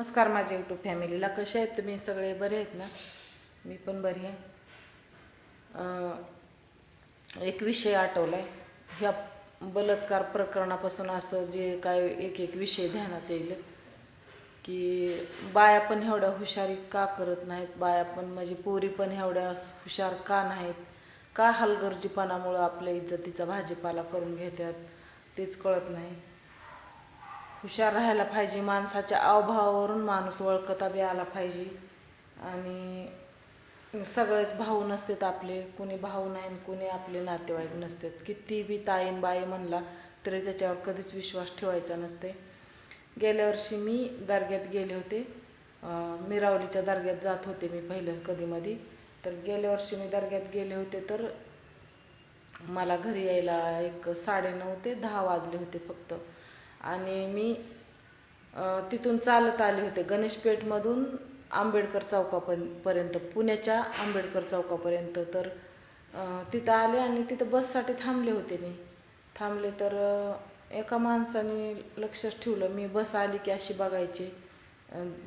नमस्कार माझ्या यूट्यूब फॅमिलीला कसे आहेत तुम्ही? सगळे बरे आहेत ना? मी पण बरी आहे. एक विषय आठवला आहे ह्या बलात्कार प्रकरणापासून असं जे काय एक एक विषय ध्यानात येईल की बाया पण एवढ्या हुशारी का करत नाहीत? बाया पण म्हणजे पोरी पण एवढ्या हुशार का नाहीत? का हलगर्जीपणामुळं आपल्या इज्जतीचा भाजीपाला करून घेतात? तेच कळत नाही. हुशार राहायला पाहिजे माणसाच्या अवभावावरून माणूस ओळखता बी आला पाहिजे. आणि सगळेच भाऊ नसतात आपले कुणी भाऊ नाही कुणी आपले नातेवाईक नसतात. किती बी ताईन बाई म्हणला तरी त्याच्यावर कधीच विश्वास ठेवायचा नसते. गेल्या वर्षी मी दर्ग्यात गेले होते. मिरावलीच्या दर्ग्यात जात होते मी पहिलं कधीमधी तर गेल्या वर्षी मी दर्ग्यात गेले होते तर मला घरी यायला एक साडेनऊ ते दहा वाजले होते फक्त. आणि मी तिथून चालत आले होते गणेशपेठमधून आंबेडकर चौकापर्यंत पुण्याच्या आंबेडकर चौकापर्यंत. तर तिथं आले आणि तिथं बससाठी थांबले होते मी. थांबले तर एका माणसाने लक्षच ठेवलं मी बस आली की अशी बघायची.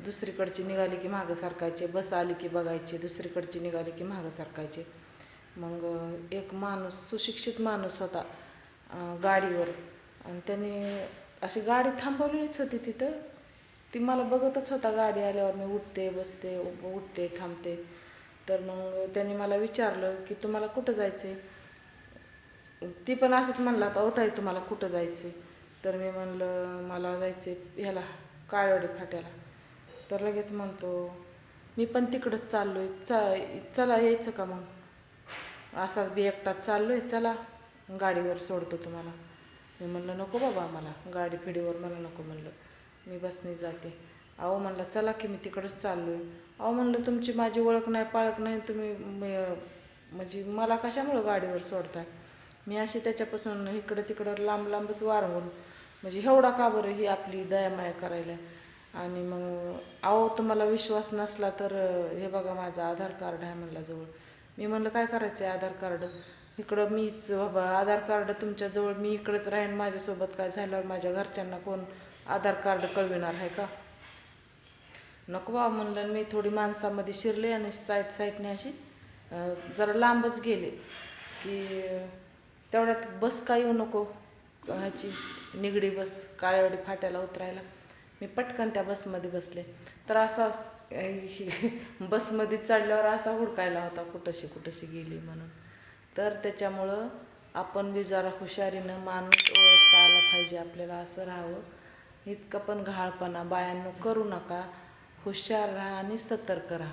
दुसरीकडची निघाली की मागं सरकायचे. बस आली की बघायची. दुसरीकडची निघाली की मागं सरकायचे. मग एक माणूस सुशिक्षित माणूस होता गाडीवर. आणि त्याने अशी गाडी थांबवलेलीच होती तिथं. ती मला बघतच होता गाडी आल्यावर मी उठते बसते उठते थांबते. तर मग त्यांनी मला विचारलं की तुम्हाला कुठं जायचं आहे ती पण असंच म्हणला होता होता तुम्हाला कुठं जायचं तर मी म्हणलं मला जायचं ह्याला काळवडी फाट्याला. तर लगेच म्हणतो मी पण तिकडंच चाललो आहे चा चला यायचं का मग? असाच बी एकटाच चाललो आहे चला गाडीवर सोडतो तुम्हाला. मी म्हणलं नको बाबा मला गाडी फिडीवर मला नको म्हणलं. मी बसने जाते. अहो म्हणलं चला की मी तिकडंच चाललो आहे अहो म्हणलं तुमची माझी ओळख नाही पाळख नाही तुम्ही म्हणजे मला कशामुळं गाडीवर सोडताय? मी अशी त्याच्यापासून इकडं तिकडं लांब लांबच वारवून म्हणजे एवढा का बरं ही आपली दयामाया करायला. आणि मग अहो तुम्हाला विश्वास नसला तर हे बघा माझं आधार कार्ड आहे म्हणलं जवळ. मी म्हणलं काय करायचं आहे आधार कार्ड? इकडं मीच बाबा आधार कार्ड तुमच्याजवळ मी इकडंच राहीन माझ्यासोबत काय झाल्यावर माझ्या घरच्यांना कोण आधार कार्ड कळविणार आहे का? नको बा म्हणलं मी थोडी माणसामध्ये शिरले आणि साईड साईडने अशी जरा लांबच गेले. की तेवढ्यात बस काय येऊ नको? ह्याची निगडी बस काळेवाडी फाट्याला उतरायला. मी पटकन त्या बसमध्ये बसले. तर असा बसमध्ये चढल्यावर असा हुडकायला होता कुठंशी कुठंशी गेली म्हणून. तर त्याच्यामुळं आपण बी जरा हुशारीनं माणूस ओळखता आला पाहिजे आपल्याला असं राहावं. इतकं पण घाळपणा बायांनो करू नका. हुशार राहा आणि सतर्क राहा.